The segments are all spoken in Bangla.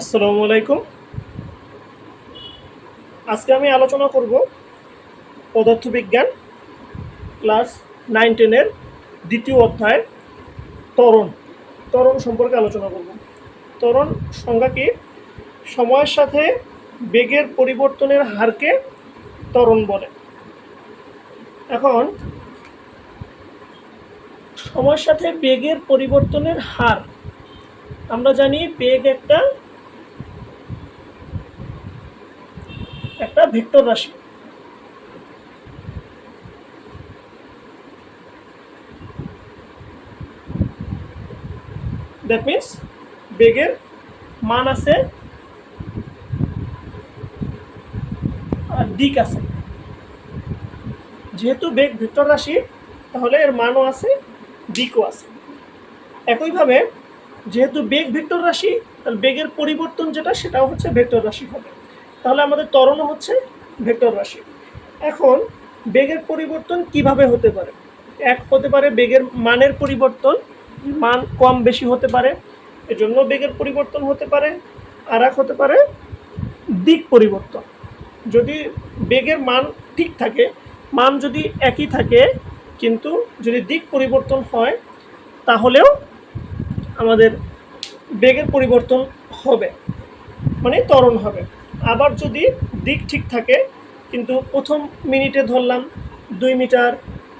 আসসালামু আলাইকুম। আজকে আমি আলোচনা করব পদার্থবিজ্ঞান ক্লাস নাইন টেনের দ্বিতীয় অধ্যায় ত্বরণ। তরণ সম্পর্কে আলোচনা করব। ত্বরণ সংজ্ঞা কি? সময়ের সাথে বেগের পরিবর্তনের হারকে ত্বরণ বলে। এখন, সময়ের সাথে বেগের পরিবর্তনের হার। আমরা জানি বেগ একটা একটা ভেক্টর রাশি। দ্যাট মিন্স বেগের মান আছে, আর দিক আছে। যেহেতু বেগ ভেক্টর রাশি, তাহলে এর মানও আছে, দিকও আছে। একইভাবে, যেহেতু বেগ ভেক্টর রাশি, তাহলে বেগের পরিবর্তন যেটা, সেটাও হচ্ছে ভেক্টর রাশি হবে। তাহলে আমাদের ত্বরণও হচ্ছে ভেক্টর রাশি। এখন বেগের পরিবর্তন কীভাবে হতে পারে? এক হতে পারে বেগের মানের পরিবর্তন, মান কম বেশি হতে পারে, এজন্য বেগের পরিবর্তন হতে পারে। আর এক হতে পারে দিক পরিবর্তন। যদি বেগের মান ঠিক থাকে, মান যদি একই থাকে, কিন্তু যদি দিক পরিবর্তন হয়, তাহলেও আমাদের বেগের পরিবর্তন হবে মানে ত্বরণ হবে। আবার যদি দিক ঠিক থাকে, কিন্তু প্রথম মিনিটে ধরলাম দুই মিটার,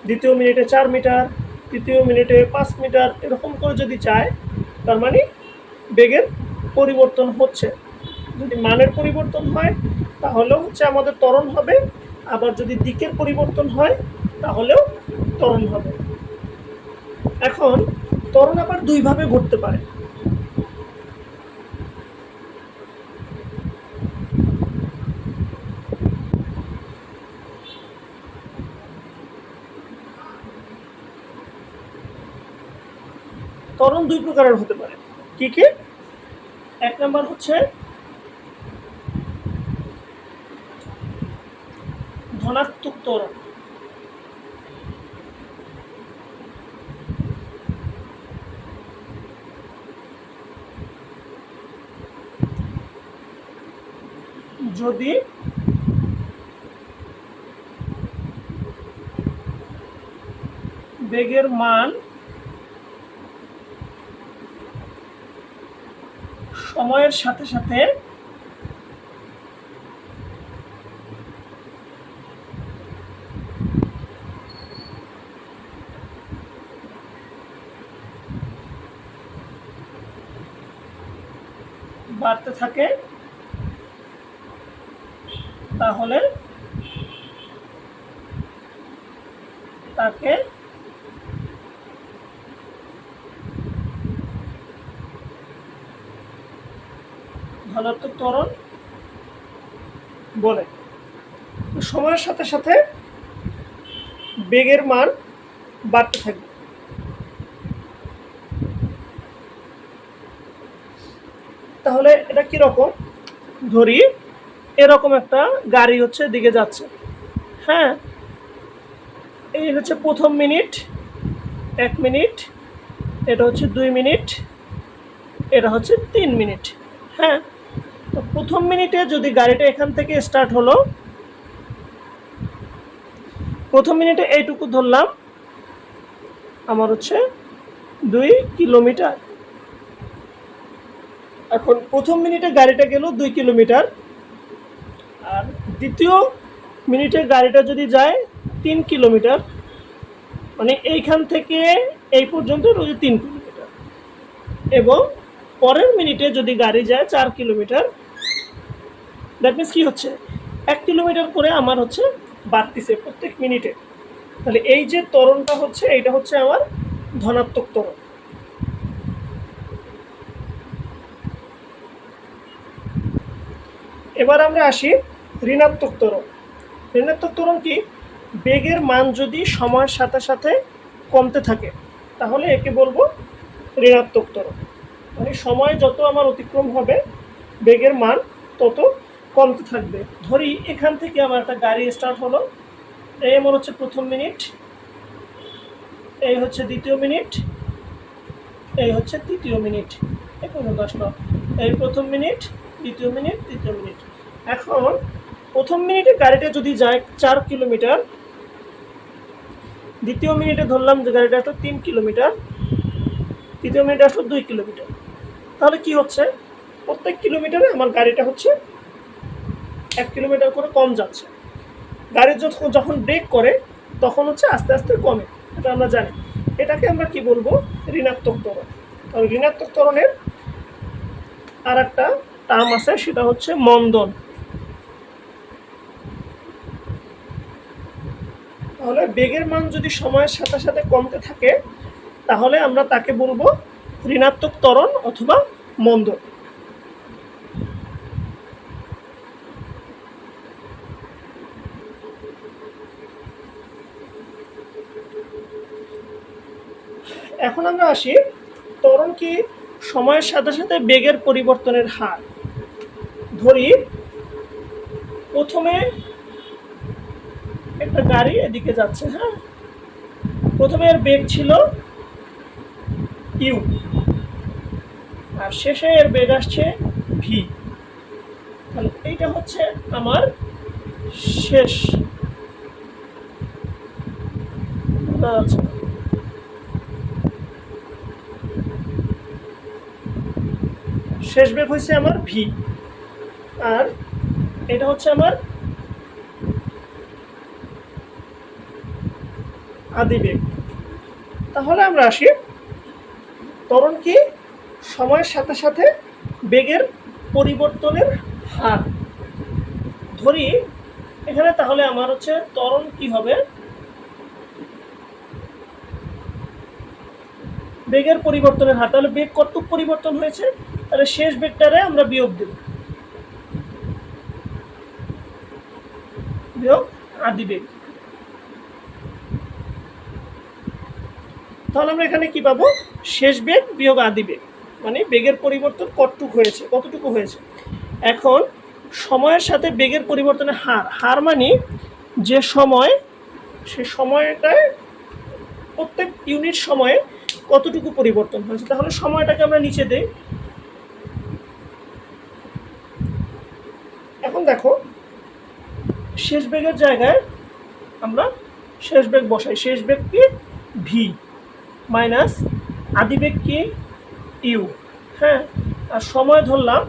দ্বিতীয় মিনিটে চার মিটার, তৃতীয় মিনিটে পাঁচ মিটার, এরকম করে যদি যায়, তার মানে বেগের পরিবর্তন হচ্ছে। যদি মানের পরিবর্তন হয়, তাহলেও হচ্ছে আমাদের ত্বরণ হবে, আবার যদি দিকের পরিবর্তন হয়, তাহলেও ত্বরণ হবে। এখন ত্বরণ আবার দুইভাবে ঘটতে পারে। ত্বরণ দুই প্রকারের হতে পারে। কি কি? এক নম্বর হচ্ছে ধনাত্মক ত্বরণ। যদি বেগের মান সময়ের সাথে সাথে বাড়তে থাকে তাহলে তাকে ধনাত্মক ত্বরণ বলে। সময়ের সাথে সাথে বেগের মান বাড়তে থাকবে। তাহলে এটা কীরকম ধরি, এরকম একটা গাড়ি হচ্ছে দিকে যাচ্ছে। হ্যাঁ এই হচ্ছে প্রথম মিনিট, এক মিনিট, এটা হচ্ছে দুই মিনিট, এটা হচ্ছে তিন মিনিট। হ্যাঁ প্রথম মিনিটে যদি গাড়িটা এখান থেকে স্টার্ট হলো, প্রথম মিনিটে এইটুকু ধরলাম। আমার হচ্ছে দুই কিলোমিটার। এখন প্রথম মিনিটে গাড়িটা গেল দুই কিলোমিটার। আর দ্বিতীয় মিনিটে গাড়িটা যদি যায় তিন কিলোমিটার মানে এইখান থেকে এই পর্যন্ত রয়েছে তিন কিলোমিটার। এবং পরের মিনিটে যদি গাড়ি যায় চার কিলোমিটার দ্যাট মিনস কী হচ্ছে? এক কিলোমিটার করে আমার হচ্ছে বাড়তিছে প্রত্যেক মিনিটে। তাহলে এই যে ত্বরণটা হচ্ছে, এইটা হচ্ছে আমার ধনাত্মক ত্বরণ। এবার আমরা আসি ঋণাত্মক তরণ ঋণাত্মক ত্বরণ কি? বেগের মান যদি সময়ের সাথে সাথে কমতে থাকে, তাহলে একে বলব ঋণাত্মক তরণ মানে সময় যত আমার অতিক্রম হবে, বেগের মান তত কমতে থাকবে। ধরি এখান থেকে আমার একটা গাড়ি স্টার্ট হলো। এই আমার হচ্ছে প্রথম মিনিট এই হচ্ছে দ্বিতীয় মিনিট এই হচ্ছে তৃতীয় মিনিট মিনিট আসলো। এই প্রথম মিনিট দ্বিতীয় মিনিট তৃতীয় মিনিট এখন প্রথম মিনিটে গাড়িটা যদি যায় চার কিলোমিটার দ্বিতীয় মিনিটে ধরলাম যে গাড়িটা আসলো তিন কিলোমিটার তৃতীয় মিনিটে আসলো দুই কিলোমিটার তাহলে কি হচ্ছে? প্রত্যেক কিলোমিটারে আমার গাড়িটা হচ্ছে এক কিলোমিটার করে কম যাচ্ছে। গাড়ি যখন যখন ব্রেক করে, তখন হচ্ছে আস্তে আস্তে কমে। এটা আমরা জানি। এটাকে আমরা কি বলব? ঋণাত্মক ত্বরণ। কারণ ঋণাত্মক ত্বরণের আর একটা টার্ম আছে, সেটা হচ্ছে মন্দন। তাহলে বেগের মান যদি সময়ের সাথে সাথে কমতে থাকে, তাহলে আমরা তাকে বলব ঋণাত্মক ত্বরণ অথবা মন্দন এখন আমরা আসি ত্বরণ কি সময়ের সাথে সাথে বেগের পরিবর্তনের হার? ধরি, প্রথমে একটা গাড়ি এদিকে যাচ্ছে হ্যাঁ? প্রথমে এর বেগ ছিল ইউ, আর শেষে এর বেগ আসছে ভি। তাহলে এইটা হচ্ছে আমার শেষ। বোঝা যাচ্ছে না। শেষ বেগ হয়েছে আমার ভি আর এটা হচ্ছে আমার আদি বেগ তাহলে আমরা আসি তরণ কি? সময়ের সাথে সাথে বেগের পরিবর্তনের হার। ধরি এখানে তাহলে আমার হচ্ছে তরণ কি হবে? বেগের পরিবর্তনের হার। তাহলে বেগ কতটুক পরিবর্তন হয়েছে? তাহলে শেষ বেগটারে আমরা বিয়োগ দেব। বিয়োগ আদি বেগ। তাহলে আমরা এখানে কি পাবো? শেষ বেগ বিয়োগ আদি বেগ। মানে বেগের পরিবর্তন কতটুকু হয়েছে? কতটুকু হয়েছে? এখন সময়ের সাথে বেগের পরিবর্তনের হার। হার মানে যে সময়, সে সময়টায় প্রত্যেক ইউনিট সময়ে কতটুকু পরিবর্তন হয়েছে? তাহলে সময়টাকে আমরা নিচে দেই। এখন দেখো, শেষ বেগের জায়গায় আমরা শেষ বেগ বসাই। শেষ বেগ কি? ভি মাইনাস আদি বেগ কি? ইউ হ্যাঁ আর সময় ধরলাম,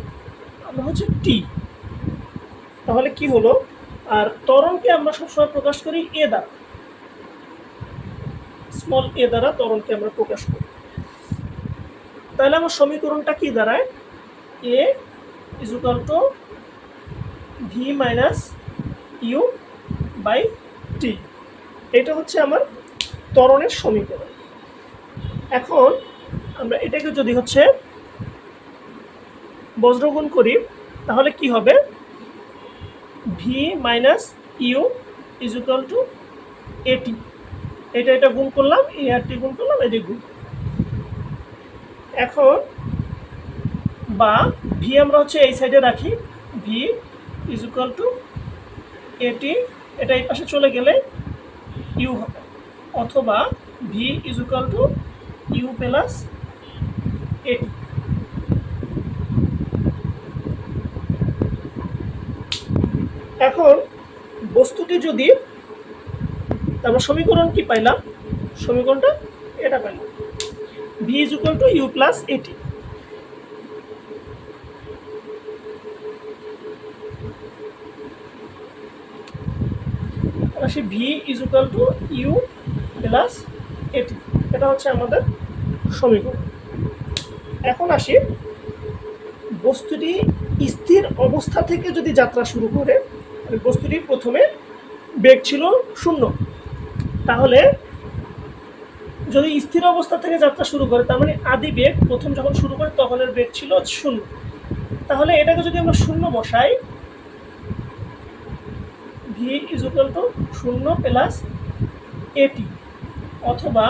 আমরা হচ্ছে টি তাহলে কি হলো? আর তরণকে আমরা সবসময় প্রকাশ করি এ দ্বারা। স্মল এ দ্বারা তরণকে আমরা প্রকাশ করি। তাহলে আমার সমীকরণটা কি দাঁড়ায়? A is equal to v minus u by t এটা হচ্ছে আমার ত্বরণের সমীকরণ। এখন আমরা এটাকে যদি হচ্ছে বজ্রগুণ করি, তাহলে কি হবে? V minus u is equal to a t এটা এটা গুণ করলাম এ আর টি গুণ করলাম এটি গুণ। এখন বা ভি আমরা হচ্ছে এই সাইডে রাখি ভি ইজ ইকুয়াল টু এটি এটা এই পাশে চলে গেলে ইউ হবে। অথবা v is equal to u plus a t এখন বস্তুটি যদি তারপর সমীকরণ কি পাইলাম? সমীকরণটা এটা পাইলাম। V is equal to u plus a t আসি v is equal to u plus a t এটা হচ্ছে আমাদের সমীকরণ। এখন আসি বস্তুটি স্থির অবস্থা থেকে যদি যাত্রা শুরু করে বস্তুটি প্রথমে বেগ ছিল শূন্য। তাহলে যদি স্থির অবস্থা থেকে যাত্রা শুরু করে, তার মানে আদি বেগ প্রথম যখন শুরু করে তখন এর বেগ ছিল শূন্য। তাহলে এটাকে যদি আমরা শূন্য বসাই ভি ইজ ইকুয়াল টু শূন্য প্লাস এটি অথবা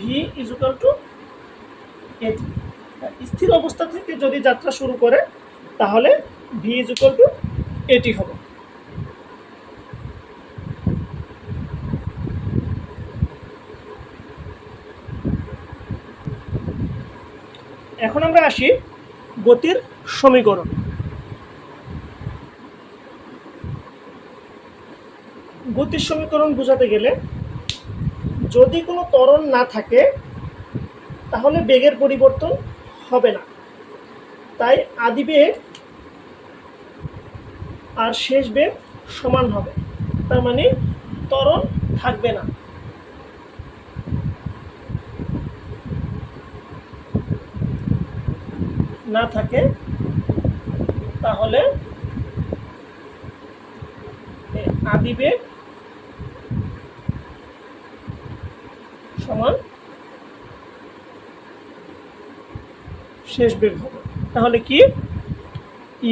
ভি ইজ ইকুয়াল টু এটি স্থির অবস্থা থেকে যদি যাত্রা শুরু করে, তাহলে ভি ইজ ইকুয়াল টু এটি হবে। এখন আমরা আসি গতির সমীকরণ। গতির সমীকরণ বোঝাতে গেলে যদি কোনো ত্বরণ না থাকে, তাহলে বেগের পরিবর্তন হবে না। তাই আদি বেগ আর শেষ বেগ সমান হবে। তার মানে ত্বরণ থাকবে না। না থাকে, তাহলে আদি বেগ সমান। শেষ বেগ হবে। তাহলে কি?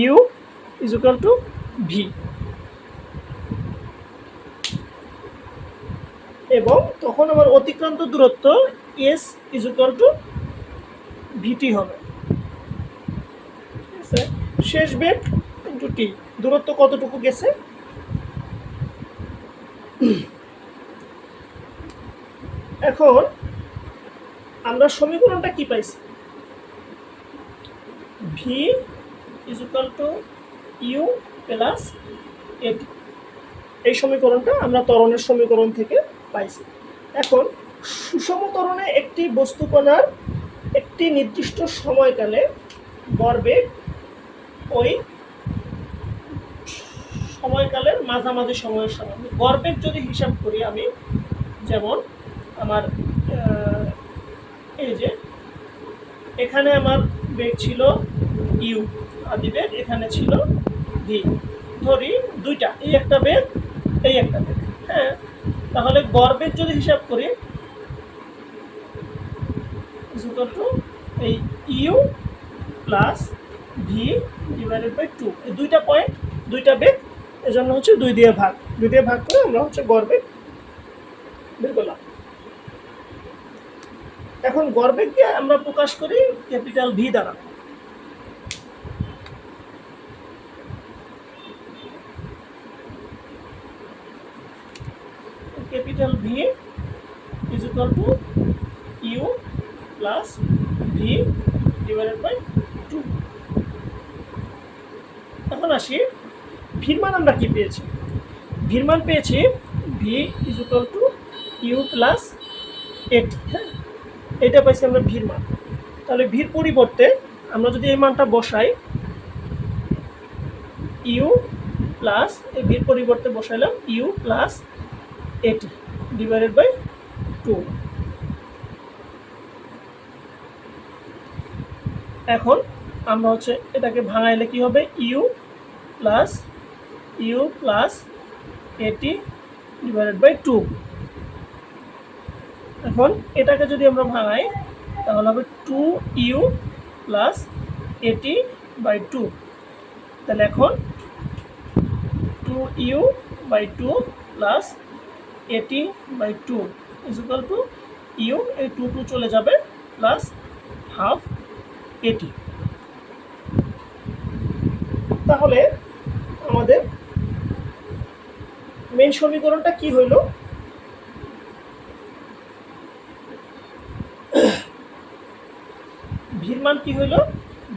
U is equal to V এবং তখন আমার অতিক্রান্ত দূরত্ব S is equal to VT হবে? শেষ বেগ ইন্টু টি দূরত্ব কতটুকু গেছে? এখন আমরা সমীকরণটা কি পাইছি? V is equal to u plus a t এই সমীকরণটা আমরা ত্বরণের সমীকরণ থেকে পাইছি। এখন সুষম ত্বরণে একটি বস্তুকণার একটি নির্দিষ্ট সময়কালে গড়বেগ ওই সময়কালের মাঝামাঝি সময়ের সমান গড়বেগ যদি হিসাব করি আমি, যেমন আমার এই যে, এখানে আমার বেগ ছিল ইউ আদি বেগ এখানে ছিল ভি ধরি দুইটা, এই একটা বেগ এই একটা বেগ হ্যাঁ তাহলে গড় বেগ যদি হিসাব করি এই u plus v divided by two এই দুইটা পয়েন্ট দুইটা বেগ এজন্য হচ্ছে দুই দিয়ে ভাগ। দুই দিয়ে ভাগ করে আমরা হচ্ছে গড় বেগ বের করলাম। এখন গড়বেগকে আমরা প্রকাশ করি ক্যাপিটাল ভি দ্বারা। Capital v is equal to u plus v divided by two এখন আসি, ভির মান আমরা কি পেয়েছি? ভির মান পেয়েছি v is equal to u plus eight হ্যাঁ? এটা পাইছি আমরা ভির মান। তাহলে ভির পরিবর্তে আমরা যদি এই মানটা বসাই ইউ প্লাস এই ভির পরিবর্তে বসাইলাম u plus a t divided by two এখন আমরা হচ্ছে এটাকে ভাঙাইলে কি হবে? U plus u plus a t divided by two এখন এটাকে যদি আমরা ভাঙাই, তাহলে হবে two u plus a t by two তাহলে এখন two u by two plus a t by two is equal to u এই টু টু চলে যাবে প্লাস হাফ এটি তাহলে আমাদের মেন সমীকরণটা কি হইল ভির মান কি হইল?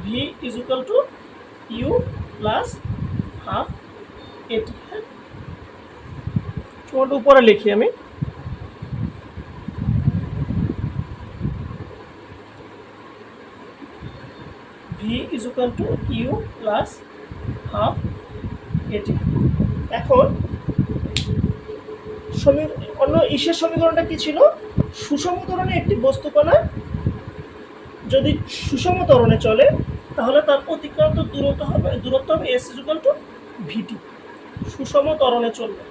V is equal to u plus half a t তোমাদের উপরে লিখি আমি। V is equal to u plus half a t এখন অন্য ইসের সমীকরণটা কি ছিল? সুষম ত্বরণে একটি বস্তুকণা যদি সুষম ত্বরণে চলে, তাহলে তার অতিক্রান্ত দূরত্ব হবে দূরত্ব হবে এস ইজুকাল টু ভিটি সুষম ত্বরণে চলবে।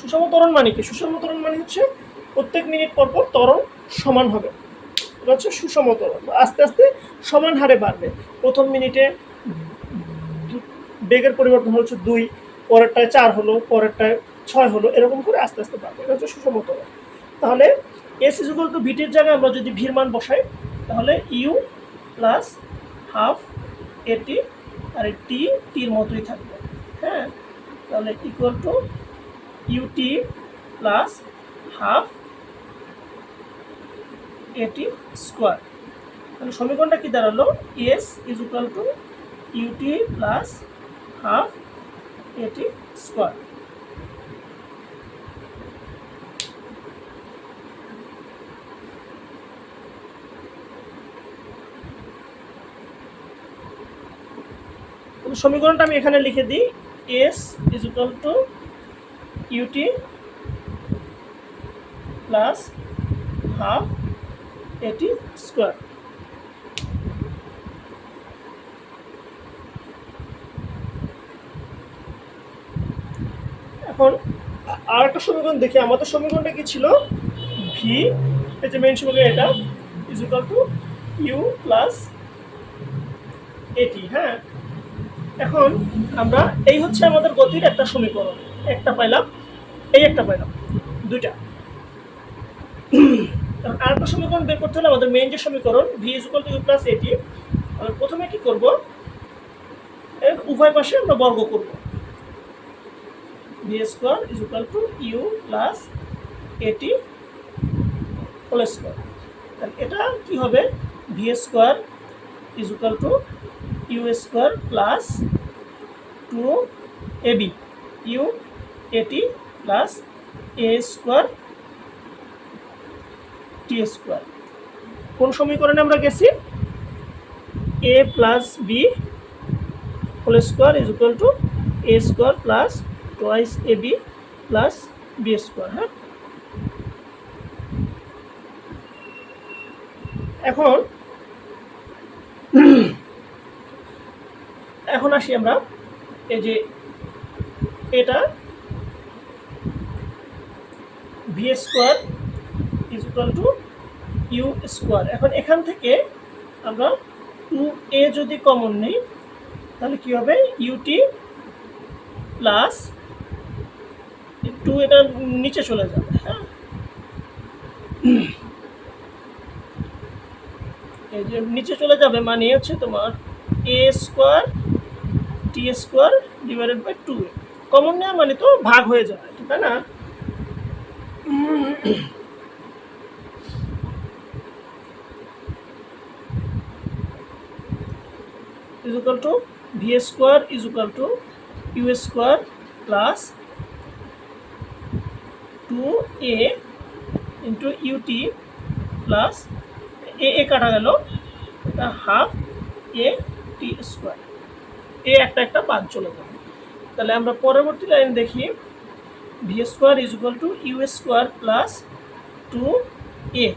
সুষম ত্বরণ মানে কি? সুষম ত্বরণ মানে হচ্ছে প্রত্যেক মিনিট পর পর ত্বরণ সমান হবে। এটা হচ্ছে সুষম ত্বরণ। আস্তে আস্তে সমান হারে বাড়বে। প্রথম মিনিটে বেগের পরিবর্তন হচ্ছে দুই, পরেরটায় চার হলো, পরেরটায় ছয় হলো, এরকম করে আস্তে আস্তে বাড়বে। এটা হচ্ছে সুষম ত্বরণ তাহলে এস ইজুকাল টু ভিটির জায়গায় আমরা যদি ভির মান বসাই, তাহলে ইউ প্লাস হাফ এটি আর টি টির মতোই থাকবে। হ্যাঁ? তাহলে equal to u t plus half a t square তাহলে সমীকরণটা কি দাঁড়াল? S is equal to u t plus half a t square সমীকরণটা আমি এখানে লিখে দিই s is equal to u t plus half a t square এখন আর একটা সমীকরণ দেখি, আমাদের সমীকরণটা কি ছিল? ভি এই যে মেইন সমীকরণ এটা is equal to u plus a t হ্যাঁ? এখন আমরা এই হচ্ছে আমাদের গতির একটা সমীকরণ। একটা পাইলাম, এই একটা পাইলাম, দুইটা। কারণ আরেকটা সমীকরণ বের করতে হলে আমাদের মেইন যে সমীকরণ v is equal to u plus a t আমরা প্রথমে কি করব? এর উভয় পাশে আমরা বর্গ করব। V square is equal to u plus a t whole square তাহলে এটা কি হবে? V square is equal to u square plus two a b u a t plus a square t square কোন সমীকরণে আমরা গেছি? A plus b whole square is equal to a square plus twice a b plus b square হ্যাঁ? এখন এখন আসি আমরা। এই যে এটা v square is equal to u square এখন এখান থেকে আমরা টু এ যদি কমন নিই, তাহলে কী হবে? ইউটি প্লাস টু এটা নিচে চলে যাবে হ্যাঁ? এই যে নিচে চলে যাবে মানে হচ্ছে তোমার a square T square divided by two a common নেওয়া মানে তো ভাগ হয়ে যাবে তাই না is equal to v square is equal to u square plus 2a into ut plus a a কাটা গেল এটা হাফ এ টি স্কোয়ার এ একটা একটা বাদ চলে যাবে তাহলে আমরা পরবর্তী লাইন দেখি। V square is equal to u square plus two a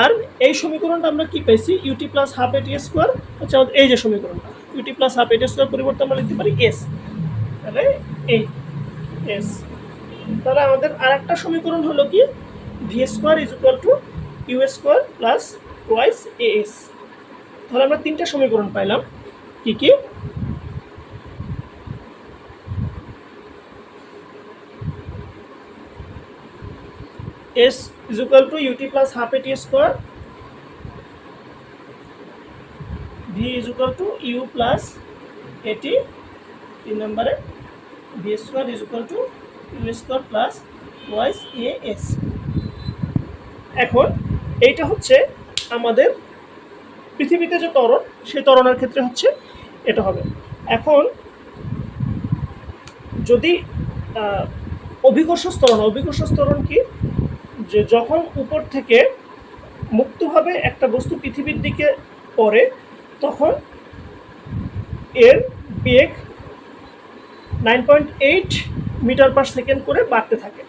আর এই সমীকরণটা আমরা কি পেয়েছি? U t plus half a t square হচ্ছে আমাদের এই যে সমীকরণটা। U t plus half a t square পরিবর্তে আমরা লিখতে পারি এস তাহলে এই এস তাহলে আমাদের আর একটা সমীকরণ হলো কি? V square is equal to U square plus twice A S তাহলে আমরা তিনটা সমীকরণ পাইলাম। কি কি? S is equal to u t plus half a t square v is equal to u plus a t তিন নম্বরে v square is equal to u square plus twice a s এখন এইটা হচ্ছে আমাদের পৃথিবীতে যে ত্বরণ, সেই ত্বরণের ক্ষেত্রে হচ্ছে এটা হবে। এখন যদি অভিকর্ষ স্তরণ অভিকর্ষ স্তরণ কি? যে যখন উপর থেকে মুক্তভাবে একটা বস্তু পৃথিবীর দিকে পড়ে, তখন এর বেগ nine point eight metre per second করে বাড়তে থাকে।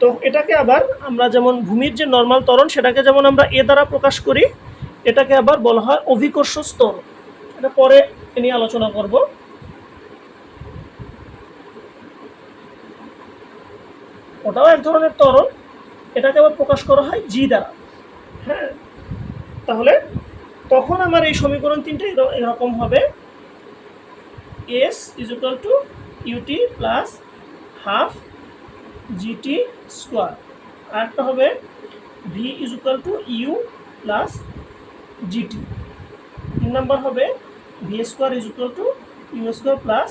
তো এটাকে আবার আমরা যেমন ভূমির যে নর্মাল ত্বরণ, সেটাকে যেমন আমরা এ দ্বারা প্রকাশ করি, এটাকে আবার বলা হয় অভিকর্ষ স্তর। এটা পরে নিয়ে আলোচনা করব। ওটাও এক ধরনের তরল, এটাকে আবার প্রকাশ করা হয় জি দ্বারা। হ্যাঁ? তাহলে তখন আমার এই সমীকরণ তিনটে এর- এরকম হবে। S is equal to u t plus half g t square আর একটা হবে v is equal to u plus g t তিন নাম্বার হবে v square is equal to u square plus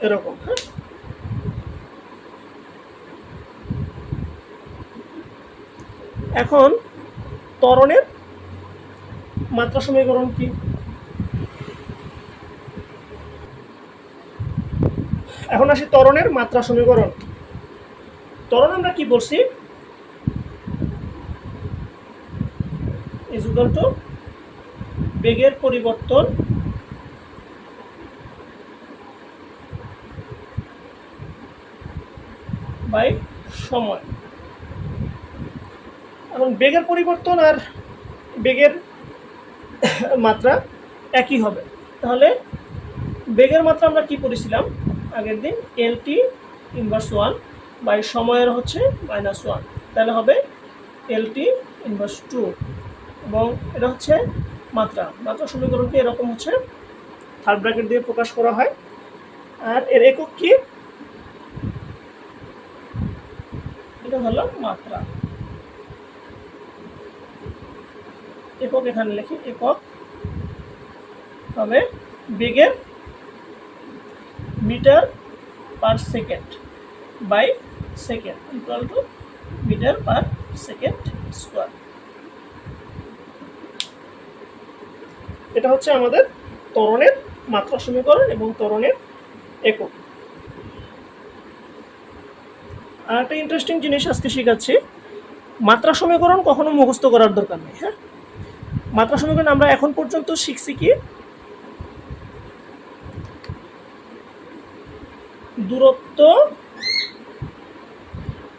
এরকম হ্যাঁ? এখন তরণের মাত্রা সমীকরণ কি? এখন আসি তরণের মাত্রা সমীকরণ। তরণ আমরা কি বলছি? ইজ টু বেগের পরিবর্তন বাই সময়। এখন বেগের পরিবর্তন আর বেগের মাত্রা একই হবে। তাহলে বেগের মাত্রা আমরা কি পড়েছিলাম? আগের দিন L T inverse one by সময়ের হচ্ছে মাইনাস ওয়ান তাহলে হবে এল টি ইনভার্স টু এবং এটা হচ্ছে মাত্রা। মাত্রা সমীকরণকে এরকম হচ্ছে থার্ড ব্র্যাকেট দিয়ে প্রকাশ করা হয়। আর এর একক কি? এটা হলো মাত্রা। একক এখানে লিখি, একক হবে বেগের metre per second by second equal to metre per second square এটা হচ্ছে আমাদের ত্বরণের মাত্রা সমীকরণ এবং ত্বরণের একক। আর একটা ইন্টারেস্টিং জিনিস আজকে শেখাচ্ছি। মাত্রা সমীকরণ কখনো মুখস্থ করার দরকার নেই হ্যাঁ? মাত্রা সমীকরণ আমরা এখন পর্যন্ত শিখছি কি? দূরত্ব,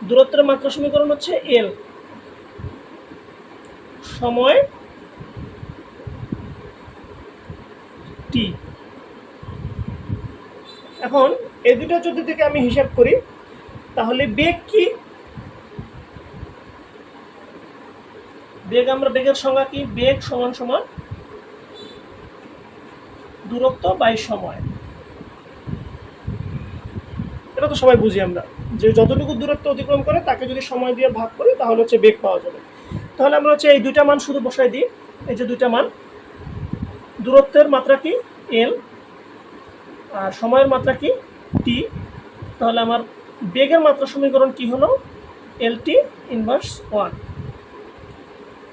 দূরত্বের মাত্রা সমীকরণ হচ্ছে এল সময় টি এখন, এই দুটো যদি থেকে আমি হিসাব করি। তাহলে বেগ কি? বেগ আমরা বেগের সংজ্ঞা কি? বেগ সমান সমান দূরত্ব বাই সময়। এটা তো সবাই বুঝি আমরা। যে যতটুকু দূরত্ব অতিক্রম করে, তাকে যদি সময় দিয়ে ভাগ করি, তাহলে হচ্ছে বেগ পাওয়া যাবে। তাহলে আমরা হচ্ছে এই দুইটা মান শুধু বসাই দিই। এই যে দুইটা মান। দূরত্বের মাত্রা কি? এল আর সময়ের মাত্রা কি? টি তাহলে আমার বেগের মাত্রা সমীকরণ কি হলো? এল টি ইনভার্স ওয়ান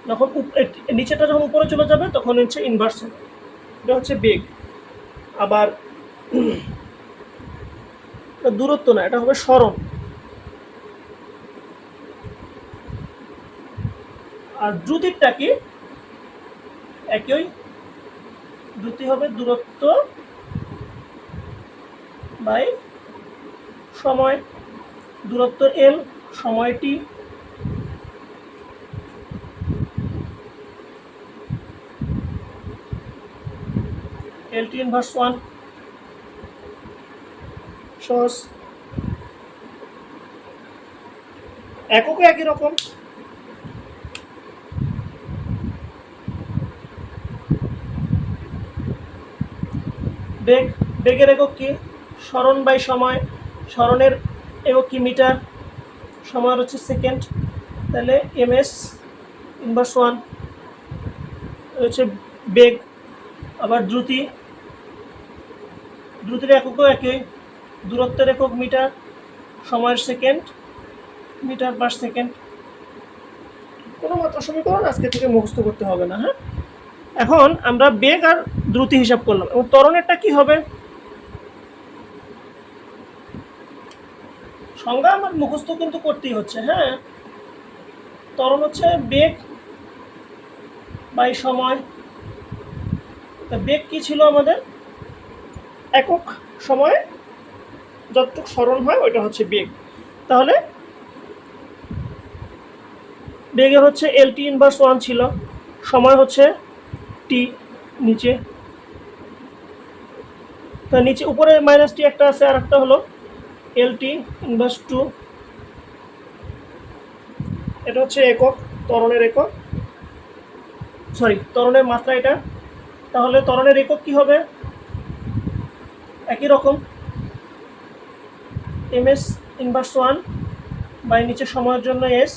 যখন নিচেটা যখন উপরে চলে যাবে, তখন হচ্ছে ইনভার্স হবে। এটা হচ্ছে বেগ। আবার দূরত্ব না, এটা হবে সরণ। আর দ্রুতিরটা কি? একই দ্রুতি হবে দূরত্ব বাই সময়। দূরত্ব এল সময়টি এল টি ইনভার্স ওয়ান সহজ। এককও একই রকম। বেগ, বেগের একক কি? স্মরণ বাই সময়, স্মরণের একক কি মিটার? সময় হচ্ছে সেকেন্ড। তাহলে এম এস ইনভার্স ওয়ান হচ্ছে বেগ। আবার দ্রুতি। দ্রুতির এককও একই দূরত্বের একক মিটার সময়ের সেকেন্ড, মিটার পার সেকেন্ড। কোনো মাত্রা সমীকরণ আজকে থেকে মুখস্থ করতে হবে না হ্যাঁ? এখন আমরা বেগ আর দ্রুতি হিসাব করলাম। এবং ত্বরণেরটা কি হবে? সংজ্ঞা আমার মুখস্থ কিন্তু করতেই হচ্ছে হ্যাঁ? ত্বরণ হচ্ছে বেগ বাই সময়। তা বেগ কি ছিল আমাদের? একক সময়ে যতটুকু স্মরণ হয় ওইটা হচ্ছে বেগ। তাহলে বেগের হচ্ছে এল টি ইনভার্স ওয়ান ছিল, সময় হচ্ছে টি নিচে। তা নিচে, উপরে মাইনাস টি একটা আছে আর একটা হলো এল টি ইনভার্স টু এটা হচ্ছে একক, ত্বরণের একক। সরি ত্বরণের মাত্রা এটা। তাহলে ত্বরণের একক কি হবে? একই রকম। M S inverse one by নিচে সময়ের জন্য S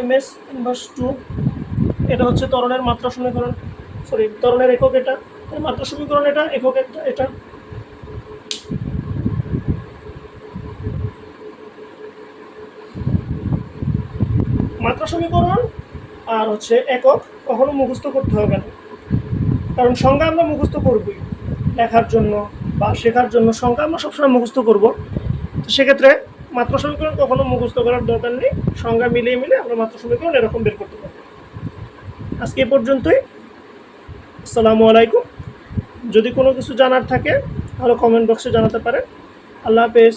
M S inverse two এটা হচ্ছে ত্বরণের মাত্রা সমীকরণ। সরি ত্বরণের একক এটা। মাত্রা সমীকরণ এটা, একক একটা এটা। মাত্রা সমীকরণ আর হচ্ছে একক কখনো মুখস্থ করতে হবে না। কারণ সংজ্ঞা আমরা মুখস্থ করবই, লেখার জন্য বা শেখার জন্য সংখ্যা আমরা সবসময় মুখস্থ করব। তো সেক্ষেত্রে মাত্র সমীকরণ কখনো মুখস্থ করার দরকার নেই, সংজ্ঞা মিলিয়ে মিলে আমরা মাত্র সমীকরণ এরকম বের করতে পারব। আজকে এ পর্যন্তই। আসসালামু আলাইকুম। যদি কোনো কিছু জানার থাকে, তাহলে কমেন্ট বক্সে জানাতে পারেন। আল্লাহ হাফেজ।